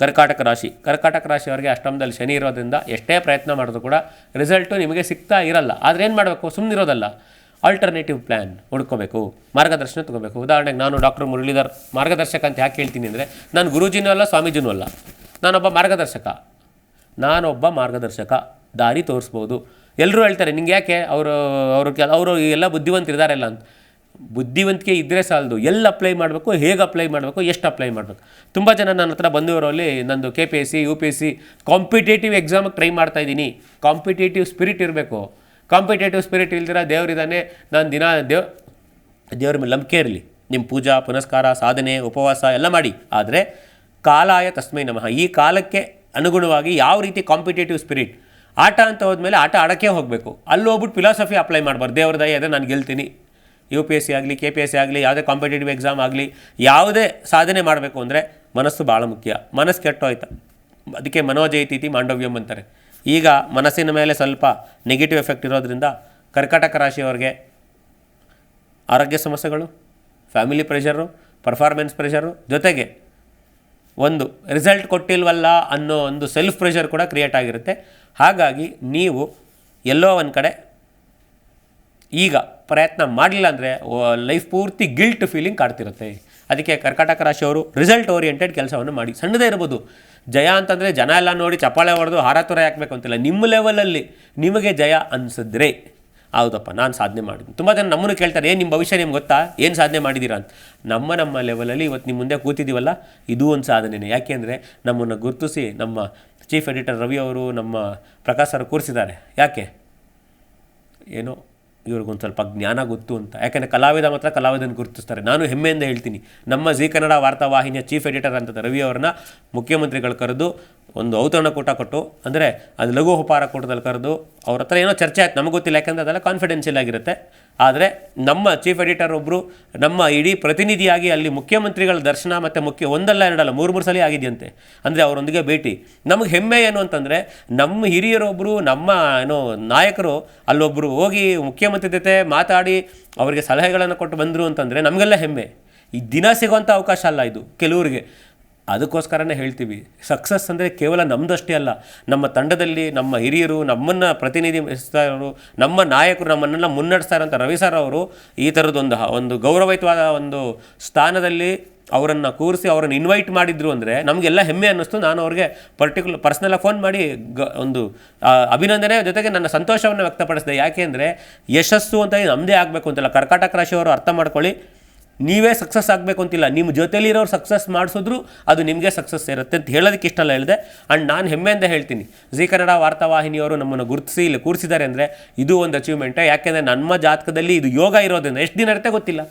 ಕರ್ಕಾಟಕ ರಾಶಿ. ಕರ್ಕಾಟಕ ರಾಶಿಯವರಿಗೆ ಅಷ್ಟಮದಲ್ಲಿ ಶನಿ ಇರೋದ್ರಿಂದ ಎಷ್ಟೇ ಪ್ರಯತ್ನ ಮಾಡಿದ್ರು ಕೂಡ ರಿಸಲ್ಟು ನಿಮಗೆ ಸಿಗ್ತಾ ಇರಲ್ಲ. ಆದರೆ ಏನು ಮಾಡಬೇಕು? ಸುಮ್ಮನಿರೋದಲ್ಲ ಆಲ್ಟರ್ನೇಟಿವ್ ಪ್ಲ್ಯಾನ್ ಹುಡ್ಕೋಬೇಕು. ಮಾರ್ಗದರ್ಶನ ತಗೋಬೇಕು. ಉದಾಹರಣೆಗೆ ನಾನು ಡಾಕ್ಟರ್ ಮುರಳೀಧರ್ ಮಾರ್ಗದರ್ಶಕ ಅಂತ ಯಾಕೆ ಹೇಳ್ತೀನಿ ಅಂದರೆ ನಾನು ಗುರುಜಿನೂ ಅಲ್ಲ, ಸ್ವಾಮೀಜಿನೂ ಅಲ್ಲ. ನಾನೊಬ್ಬ ಮಾರ್ಗದರ್ಶಕ. ನಾನೊಬ್ಬ ಮಾರ್ಗದರ್ಶಕ. ದಾರಿ ತೋರಿಸ್ಬೋದು. ಎಲ್ಲರೂ ಹೇಳ್ತಾರೆ, ನಿಂಗೆ ಯಾಕೆ? ಅವರು ಅವರು ಕೆಲ, ಅವರು ಎಲ್ಲ ಬುದ್ಧಿವಂತರಿದ್ದಾರೆಲ್ಲ ಅಂತ. ಬುದ್ಧಿವಂತಿಕೆ ಇದ್ದರೆ ಸಾಲದು. ಎಲ್ಲಿ ಅಪ್ಲೈ ಮಾಡಬೇಕು, ಹೇಗೆ ಅಪ್ಲೈ ಮಾಡಬೇಕು, ಎಷ್ಟು ಅಪ್ಲೈ ಮಾಡಬೇಕು. ತುಂಬ ಜನ ನನ್ನ ಹತ್ರ ಬಂದವರಲ್ಲಿ ನಂದು K P S C U P S C competitive ಎಕ್ಸಾಮಿಗೆ try ಮಾಡ್ತಾ ಇದ್ದೀನಿ. ಕಾಂಪಿಟೇಟಿವ್ ಸ್ಪಿರಿಟ್ ಇರಬೇಕು. ಕಾಂಪಿಟೇಟಿವ್ ಸ್ಪಿರಿಟ್ ಇಲ್ದಿರ ದೇವರಿದ್ದಾನೆ ನಾನು ದಿನ ದೇವ್, ದೇವ್ರ ಮೇಲೆ ನಂಬಿಕೆ ಇರಲಿ. ನಿಮ್ಮ ಪೂಜಾ, ಪುನಸ್ಕಾರ, ಸಾಧನೆ, ಉಪವಾಸ ಎಲ್ಲ ಮಾಡಿ. ಆದರೆ ಕಾಲಾಯ ತಸ್ಮೈ ನಮಃ. ಈ ಕಾಲಕ್ಕೆ ಅನುಗುಣವಾಗಿ ಯಾವ ರೀತಿ ಕಾಂಪಿಟೇಟಿವ್ ಸ್ಪಿರಿಟ್ ಆಟ ಅಂತ ಹೋದ್ಮೇಲೆ ಆಟ ಆಡೋಕ್ಕೆ ಹೋಗಬೇಕು. ಅಲ್ಲಿ ಹೋಗ್ಬಿಟ್ಟು ಫಿಲಾಸಫಿ ಅಪ್ಲೈ ಮಾಡಬಾರ್ದು. ದೇವ್ರ ದಯ ಇದೆ ನಾನು ಗೆಲ್ತೀನಿ. ಯು ಪಿ ಎಸ್ ಸಿ ಆಗಲಿ ಕೆ ಪಿ ಎಸ್ ಸಿ ಆಗಲಿ, ಯಾವುದೇ ಕಾಂಪಿಟೇಟಿವ್ ಎಕ್ಸಾಮ್ ಆಗಲಿ, ಯಾವುದೇ ಸಾಧನೆ ಮಾಡಬೇಕು ಅಂದರೆ ಮನಸ್ಸು ಭಾಳ ಮುಖ್ಯ. ಮನಸ್ಸು ಕೆಟ್ಟೋಯ್ತು. ಅದಕ್ಕೆ ಮನೋಜಯತೀತಿ ಮಾಂಡವ್ಯಂ ಅಂತಾರೆ. ಈಗ ಮನಸ್ಸಿನ ಮೇಲೆ ಸ್ವಲ್ಪ ನೆಗೆಟಿವ್ ಎಫೆಕ್ಟ್ ಇರೋದ್ರಿಂದ ಕರ್ಕಾಟಕ ರಾಶಿಯವರಿಗೆ ಆರೋಗ್ಯ ಸಮಸ್ಯೆಗಳು ಫ್ಯಾಮಿಲಿ ಪ್ರೆಷರು ಪರ್ಫಾರ್ಮೆನ್ಸ್ ಪ್ರೆಷರು ಜೊತೆಗೆ ಒಂದು ರಿಸಲ್ಟ್ ಕೊಟ್ಟಿಲ್ವಲ್ಲ ಅನ್ನೋ ಒಂದು ಸೆಲ್ಫ್ ಪ್ರೆಷರ್ ಕೂಡ ಕ್ರಿಯೇಟ್ ಆಗಿರುತ್ತೆ. ಹಾಗಾಗಿ ನೀವು ಎಲ್ಲೋ ಒಂದು ಕಡೆ ಈಗ ಪ್ರಯತ್ನ ಮಾಡಲಿಲ್ಲ ಅಂದರೆ ಲೈಫ್ ಪೂರ್ತಿ ಗಿಲ್ಟ್ ಫೀಲಿಂಗ್ ಕಾಡ್ತಿರುತ್ತೆ. ಅದಕ್ಕೆ ಕರ್ಕಾಟಕ ರಾಶಿಯವರು ರಿಸಲ್ಟ್ ಓರಿಯೆಂಟೆಡ್ ಕೆಲಸವನ್ನು ಮಾಡಿ. ಸಣ್ಣದೇ ಇರ್ಬೋದು. ಜಯ ಅಂತಂದರೆ ಜನ ಎಲ್ಲ ನೋಡಿ ಚಪ್ಪಾಳೆ ಹೊಡೆದು ಹಾರ ತುರ ಹಾಕಬೇಕು ಅಂತಿಲ್ಲ. ನಿಮ್ಮ ಲೆವೆಲಲ್ಲಿ ನಿಮಗೆ ಜಯ ಅನಿಸಿದ್ರೆ, ಹೌದಪ್ಪ, ನಾನು ಸಾಧನೆ ಮಾಡಿದ್ದೀನಿ ತುಂಬ ಜನ ನಮ್ಮನ್ನು ಕೇಳ್ತಾರೆ, ಏನು ನಿಮ್ಮ ಭವಿಷ್ಯ ನಿಮ್ಗೆ ಗೊತ್ತಾ? ಏನು ಸಾಧನೆ ಮಾಡಿದ್ದೀರಾ ಅಂತ. ನಮ್ಮ ನಮ್ಮ ಲೆವೆಲಲ್ಲಿ ಇವತ್ತು ನಿಮ್ಮ ಮುಂದೆ ಕೂತಿದ್ದೀವಲ್ಲ ಇದು ಒಂದು ಸಾಧನೆನೇ. ಯಾಕೆಂದರೆ ನಮ್ಮನ್ನು ಗುರುತಿಸಿ ನಮ್ಮ ಚೀಫ್ ಎಡಿಟರ್ ರವಿ ಅವರು ನಮ್ಮ ಪ್ರಕಾಶ್ ಸರ್ ಕೂರಿಸಿದ್ದಾರೆ. ಯಾಕೆ? ಏನೋ ಇವ್ರಿಗೊಂದು ಸ್ವಲ್ಪ ಜ್ಞಾನ ಗೊತ್ತು ಅಂತ. ಯಾಕೆಂದರೆ ಕಲಾವಿದ ಮಾತ್ರ ಕಲಾವಿದನ ಗುರುತಿಸ್ತಾರೆ. ನಾನು ಹೆಮ್ಮೆಯಿಂದ ಹೇಳ್ತೀನಿ. ನಮ್ಮ ಜೀ ಕನ್ನಡ ವಾರ್ತಾವಾಹಿನಿಯ ಚೀಫ್ ಎಡಿಟರ್ ಅಂತ ರವಿ ಅವರನ್ನ ಮುಖ್ಯಮಂತ್ರಿಗಳು ಕರೆದು ಒಂದು ಔತಣಕೂಟ ಕೊಟ್ಟು, ಅಂದರೆ ಅದು ಲಘು ಉಪಹಾರ ಕೂಟದಲ್ಲಿ ಕರೆದು ಅವ್ರ ಹತ್ರ ಏನೋ ಚರ್ಚೆ ಆಯ್ತು, ನಮಗೆ ಗೊತ್ತಿಲ್ಲ, ಯಾಕಂದರೆ ಅದೆಲ್ಲ ಕಾನ್ಫಿಡೆನ್ಷಿಯಲ್ ಆಗಿರುತ್ತೆ. ಆದರೆ ನಮ್ಮ ಚೀಫ್ ಎಡಿಟರ್ ಒಬ್ಬರು ನಮ್ಮ ಇಡೀ ಪ್ರತಿನಿಧಿಯಾಗಿ ಅಲ್ಲಿ ಮುಖ್ಯಮಂತ್ರಿಗಳ ದರ್ಶನ ಮತ್ತು ಮುಖ್ಯ, ಒಂದಲ್ಲ ಎರಡಲ್ಲ, ಮೂರು ಮೂರು ಸಲ ಆಗಿದೆಯಂತೆ. ಅಂದರೆ ಅವರೊಂದಿಗೆ ಭೇಟಿ. ನಮಗೆ ಹೆಮ್ಮೆ ಏನು ಅಂತಂದರೆ, ನಮ್ಮ ಹಿರಿಯರೊಬ್ಬರು ನಮ್ಮ ಏನೋ ನಾಯಕರು ಅಲ್ಲೊಬ್ಬರು ಹೋಗಿ ಮುಖ್ಯಮಂತ್ರಿ ಜೊತೆ ಮಾತಾಡಿ ಅವರಿಗೆ ಸಲಹೆಗಳನ್ನು ಕೊಟ್ಟು ಬಂದರು ಅಂತಂದರೆ ನಮಗೆಲ್ಲ ಹೆಮ್ಮೆ. ಈ ದಿನ ಸಿಗುವಂಥ ಅವಕಾಶ ಅಲ್ಲ ಇದು, ಕೆಲವರಿಗೆ. ಅದಕ್ಕೋಸ್ಕರನೇ ಹೇಳ್ತೀವಿ. ಸಕ್ಸಸ್ ಅಂದರೆ ಕೇವಲ ನಮ್ಮದಷ್ಟೇ ಅಲ್ಲ. ನಮ್ಮ ತಂಡದಲ್ಲಿ ನಮ್ಮ ಹಿರಿಯರು, ನಮ್ಮನ್ನು ಪ್ರತಿನಿಧಿಸ್ತಾ ಇರೋರು, ನಮ್ಮ ನಾಯಕರು ನಮ್ಮನ್ನೆಲ್ಲ ಮುನ್ನಡೆಸ್ತಾ ರವಿ ಸರ್ ಅವರು ಈ ಥರದೊಂದು ಹ- ಒಂದು ಗೌರವಯುತವಾದ ಒಂದು ಸ್ಥಾನದಲ್ಲಿ ಅವರನ್ನು ಕೂರಿಸಿ ಅವರನ್ನು ಇನ್ವೈಟ್ ಮಾಡಿದ್ರು ಅಂದರೆ ನಮಗೆಲ್ಲ ಹೆಮ್ಮೆ ಅನ್ನಿಸ್ತು. ನಾನು ಅವ್ರಿಗೆ ಪರ್ಟಿಕ್ಯುಲರ್ ಪರ್ಸ್ನಲಾಗಿ ಫೋನ್ ಮಾಡಿ ಗ, ಒಂದು ಅಭಿನಂದನೆ ಜೊತೆಗೆ ನನ್ನ ಸಂತೋಷವನ್ನು ವ್ಯಕ್ತಪಡಿಸಿದೆ. ಯಾಕೆ ಅಂದರೆ ಯಶಸ್ಸು ಅಂತ ನಮ್ಮದೇ ಆಗಬೇಕು ಅಂತಲ್ಲ. ಕರ್ಕಾಟಕ ರಾಶಿಯವರು ಅರ್ಥ ಮಾಡ್ಕೊಳ್ಳಿ. ನೀವೇ ಸಕ್ಸಸ್ ಆಗಬೇಕು ಅಂತಿಲ್ಲ. ನಿಮ್ಮ ಜೊತೆಲಿರೋರು ಸಕ್ಸಸ್ ಮಾಡಿಸಿದ್ರು ಅದು ನಿಮಗೆ ಸಕ್ಸಸ್ ಇರುತ್ತೆ ಅಂತ ಹೇಳೋದಕ್ಕೆ ಇಷ್ಟಲ್ಲ ಹೇಳಿದೆ. ಆ್ಯಂಡ್ ನಾನು ಹೆಮ್ಮೆಯಿಂದ ಹೇಳ್ತೀನಿ. ಜಿ ಕನ್ನಡ ವಾರ್ತಾವಾಹಿನಿಯವರು ನಮ್ಮನ್ನು ಗುರುತಿಸಿ ಇಲ್ಲಿ ಕೂರಿಸಿದ್ದಾರೆ ಅಂದರೆ ಇದು ಒಂದು ಅಚೀವ್ಮೆಂಟೇ ಯಾಕೆಂದರೆ ನಮ್ಮ ಜಾತಕದಲ್ಲಿ ಇದು ಯೋಗ ಇರೋದ್ರಿಂದ ಎಷ್ಟು ದಿನ ಇರುತ್ತೆ ಗೊತ್ತಿಲ್ಲ.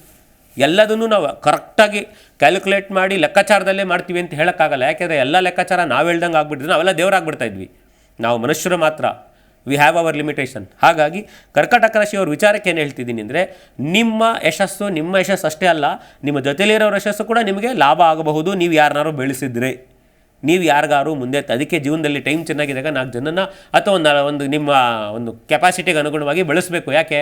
ಎಲ್ಲದನ್ನು ನಾವು ಕರೆಕ್ಟಾಗಿ ಕ್ಯಾಲ್ಕುಲೇಟ್ ಮಾಡಿ ಲೆಕ್ಕಾಚಾರದಲ್ಲೇ ಮಾಡ್ತೀವಿ ಅಂತ ಹೇಳೋಕ್ಕಾಗಲ್ಲ. ಯಾಕೆಂದರೆ ಎಲ್ಲ ಲೆಕ್ಕಾಚಾರ ನಾವು ಹೇಳ್ದಂಗೆ ಆಗ್ಬಿಟ್ಟಿದ್ರೆ ನಾವೆಲ್ಲ ದೇವರಾಗ್ಬಿಡ್ತಾ ಇದ್ವಿ. ನಾವು ಮನುಷ್ಯರು ಮಾತ್ರ. ವಿ ಹ್ಯಾವ್ ಅವರ್ ಲಿಮಿಟೇಷನ್ ಹಾಗಾಗಿ ಕರ್ಕಾಟಕ ರಾಶಿಯವ್ರ ವಿಚಾರಕ್ಕೆ ಏನು ಹೇಳ್ತಿದ್ದೀನಿ ಅಂದರೆ, ನಿಮ್ಮ ಯಶಸ್ಸು ನಿಮ್ಮ ಯಶಸ್ಸು ಅಷ್ಟೇ ಅಲ್ಲ, ನಿಮ್ಮ ಜೊತೆಲಿರೋರ ಯಶಸ್ಸು ಕೂಡ ನಿಮಗೆ ಲಾಭ ಆಗಬಹುದು. ನೀವು ಯಾರನ್ನಾರು ಬೆಳೆಸಿದ್ರೆ, ನೀವು ಯಾರಿಗಾರು ಮುಂದೆ ಅದಕ್ಕೆ ಜೀವನದಲ್ಲಿ ಟೈಮ್ ಚೆನ್ನಾಗಿದ್ದಾಗ ನಾಲ್ಕು ಜನನ ಅಥವಾ ಒಂದು ಒಂದು ನಿಮ್ಮ ಒಂದು ಕೆಪಾಸಿಟಿಗೆ ಅನುಗುಣವಾಗಿ ಬೆಳೆಸಬೇಕು. ಯಾಕೆ?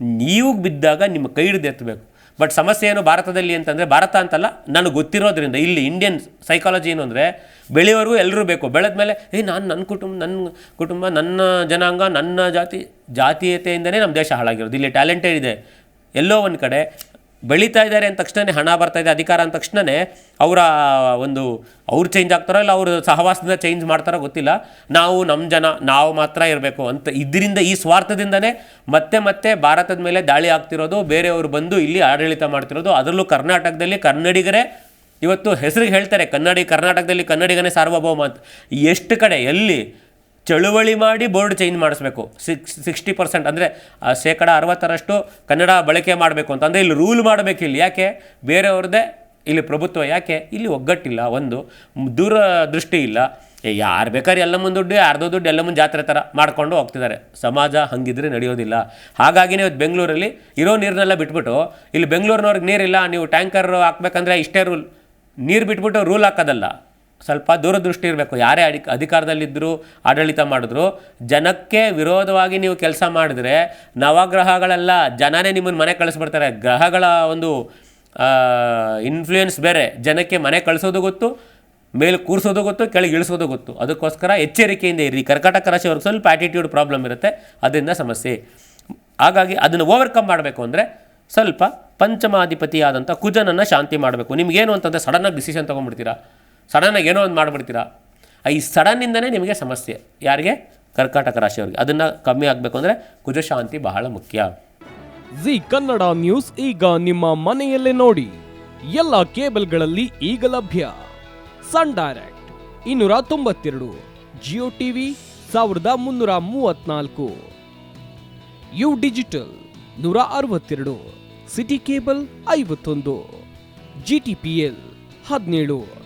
ನೀವು ಬಿದ್ದಾಗ ನಿಮ್ಮ ಕೈ ಹಿಡಿದು ಎತ್ತಬೇಕು. ಬಟ್ ಸಮಸ್ಯೆ ಏನು ಭಾರತದಲ್ಲಿ ಅಂತಂದರೆ, ಭಾರತ ಅಂತಲ್ಲ, ನನಗೆ ಗೊತ್ತಿರೋದ್ರಿಂದ, ಇಲ್ಲಿ ಇಂಡಿಯನ್ ಸೈಕಾಲಜಿ ಏನು ಅಂದರೆ ಬೆಳೆಯೋರಿಗೂ ಎಲ್ಲರೂ ಬೇಕು. ಬೆಳೆದ ಮೇಲೆ ಏ, ನಾನು ನನ್ನ ಕುಟುಂಬ ನನ್ನ ಕುಟುಂಬ, ನನ್ನ ಜನಾಂಗ, ನನ್ನ ಜಾತಿ, ಜಾತೀಯತೆಯಿಂದನೇ ನಮ್ಮ ದೇಶ ಹಾಳಾಗಿರೋದು. ಇಲ್ಲಿ ಟ್ಯಾಲೆಂಟೆಡ್ ಇದೆ ಎಲ್ಲೋ ಒಂದು ಕಡೆ ಬೆಳೀತಾ ಇದ್ದಾರೆ ಅಂದ ತಕ್ಷಣವೇ ಹಣ ಬರ್ತಾ ಇದೆ, ಅಧಿಕಾರ ಅಂದ ತಕ್ಷಣವೇ ಅವರ ಒಂದು, ಅವ್ರು ಚೇಂಜ್ ಆಗ್ತಾರೋ ಇಲ್ಲ ಅವರು ಸಹವಾಸದಿಂದ ಚೇಂಜ್ ಮಾಡ್ತಾರೋ ಗೊತ್ತಿಲ್ಲ. ನಾವು ನಮ್ಮ ಜನ, ನಾವು ಮಾತ್ರ ಇರಬೇಕು ಅಂತ ಇದರಿಂದ ಈ ಸ್ವಾರ್ಥದಿಂದನೇ ಮತ್ತೆ ಮತ್ತೆ ಭಾರತದ ಮೇಲೆ ದಾಳಿ ಆಗ್ತಿರೋದು, ಬೇರೆಯವರು ಬಂದು ಇಲ್ಲಿ ಆಡಳಿತ ಮಾಡ್ತಿರೋದು, ಅದರಲ್ಲೂ ಕರ್ನಾಟಕದಲ್ಲಿ ಕನ್ನಡಿಗರೇ, ಇವತ್ತು ಹೆಸರಿಗೆ ಹೇಳ್ತಾರೆ, ಕನ್ನಡಿ, ಕರ್ನಾಟಕದಲ್ಲಿ ಕನ್ನಡಿಗನೇ ಸಾರ್ವಭೌಮ ಅಂತ. ಎಷ್ಟು ಕಡೆ ಎಲ್ಲಿ ಚಳುವಳಿ ಮಾಡಿ ಬೋರ್ಡ್ ಚೇಂಜ್ ಮಾಡಿಸ್ಬೇಕು. ಸಿಕ್ಸ್, ಸಿಕ್ಸ್ಟಿ ಪರ್ಸೆಂಟ್ ಅಂದರೆ ಶೇಕಡ ಅರವತ್ತರಷ್ಟು ಕನ್ನಡ ಬಳಕೆ ಮಾಡಬೇಕು ಅಂತ. ಅಂದರೆ ಇಲ್ಲಿ ರೂಲ್ ಮಾಡಬೇಕು ಇಲ್ಲಿ. ಯಾಕೆ? ಬೇರೆಯವ್ರದ್ದೇ ಇಲ್ಲಿ ಪ್ರಭುತ್ವ ಯಾಕೆ? ಇಲ್ಲಿ ಒಗ್ಗಟ್ಟಿಲ್ಲ. ಒಂದು, ದೂರ ದೃಷ್ಟಿ ಇಲ್ಲ. ಯಾರು ಬೇಕಾದ್ರೆ ಎಲ್ಲ ಮುಂದೆ ದುಡ್ಡು, ಯಾರ್ದೋ ದುಡ್ಡು ಎಲ್ಲ ಮುಂದೆ ಜಾತ್ರೆ ಥರ ಮಾಡ್ಕೊಂಡು ಹೋಗ್ತಿದ್ದಾರೆ. ಸಮಾಜ ಹಾಗಿದ್ರೆ ನಡೆಯೋದಿಲ್ಲ. ಹಾಗಾಗಿನೇ ಇವತ್ತು ಬೆಂಗಳೂರಲ್ಲಿ ಇರೋ ನೀರನ್ನೆಲ್ಲ ಬಿಟ್ಬಿಟ್ಟು, ಇಲ್ಲಿ ಬೆಂಗಳೂರಿನವ್ರಿಗೆ ನೀರಿಲ್ಲ, ನೀವು ಟ್ಯಾಂಕರ್ ಹಾಕ್ಬೇಕಂದ್ರೆ ಇಷ್ಟೇ ರೂಲ್. ನೀರು ಬಿಟ್ಬಿಟ್ಟು ರೂಲ್ ಹಾಕೋದಲ್ಲ. ಸ್ವಲ್ಪ ದೂರದೃಷ್ಟಿ ಇರಬೇಕು. ಯಾರೇ ಅಡಿ ಅಧಿಕಾರದಲ್ಲಿದ್ದರೂ ಆಡಳಿತ ಮಾಡಿದ್ರು. ಜನಕ್ಕೆ ವಿರೋಧವಾಗಿ ನೀವು ಕೆಲಸ ಮಾಡಿದ್ರೆ, ನವಗ್ರಹಗಳೆಲ್ಲ ಜನನೇ ನಿಮ್ಮನ್ನು ಮನೆ ಕಳಿಸ್ಬಿಡ್ತಾರೆ. ಗ್ರಹಗಳ ಒಂದು ಇನ್ಫ್ಲೂಯೆನ್ಸ್ ಬೇರೆ. ಜನಕ್ಕೆ ಮನೆ ಕಳಿಸೋದು ಗೊತ್ತು, ಮೇಲೆ ಕೂರಿಸೋದು ಗೊತ್ತು, ಕೆಳಗೆ ಇಳಿಸೋದು ಗೊತ್ತು. ಅದಕ್ಕೋಸ್ಕರ ಎಚ್ಚರಿಕೆಯಿಂದ ಇರಿ. ಕರ್ಕಾಟಕ ರಾಶಿಯವ್ರಿಗೆ ಸ್ವಲ್ಪ ಆ್ಯಟಿಟ್ಯೂಡ್ ಪ್ರಾಬ್ಲಮ್ ಇರುತ್ತೆ. ಅದರಿಂದ ಸಮಸ್ಯೆ. ಹಾಗಾಗಿ ಅದನ್ನು ಓವರ್ಕಮ್ ಮಾಡಬೇಕು ಅಂದರೆ, ಸ್ವಲ್ಪ ಪಂಚಮಾಧಿಪತಿಯಾದಂಥ ಕುಜನನ್ನು ಶಾಂತಿ ಮಾಡಬೇಕು. ನಿಮಗೇನು ಅಂತಂದರೆ ಸಡನ್ನಾಗಿ ಡಿಸಿಷನ್ ತೊಗೊಂಡ್ಬಿಡ್ತೀರಾ? ಸಡನ್ನಾಗಿ ಏನೋ ಒಂದು ಮಾಡಿಬಿಡ್ತೀರಾ? ಈ ಸಡನ್ನಿಂದನೇ ನಿಮಗೆ ಸಮಸ್ಯೆ. ಯಾರಿಗೆ? ಕರ್ಕಾಟಕ ರಾಶಿಯವರಿಗೆ. ಅದನ್ನು ಕಮ್ಮಿ ಆಗಬೇಕು ಅಂದರೆ ಕುಜಶಾಂತಿ ಬಹಳ ಮುಖ್ಯ. ಜಿ ಕನ್ನಡ ನ್ಯೂಸ್ ಈಗ ನಿಮ್ಮ ಮನೆಯಲ್ಲೇ ನೋಡಿ. ಎಲ್ಲ ಕೇಬಲ್ಗಳಲ್ಲಿ ಈಗ ಲಭ್ಯ. ಸನ್ ಡೈರೆಕ್ಟ್ ಇನ್ನೂರ ತೊಂಬತ್ತೆರಡು, ಜಿಯೋ ಟಿವಿ ಸಾವಿರದ ಮುನ್ನೂರ ಮೂವತ್ನಾಲ್ಕು. ಯು ಡಿಜಿಟಲ್ ನೂರ ಅರವತ್ತೆರಡು, ಸಿಟಿ ಕೇಬಲ್ ಐವತ್ತೊಂದು, ಜಿ ಟಿ ಪಿ ಎಲ್ ಹದಿನೇಳು.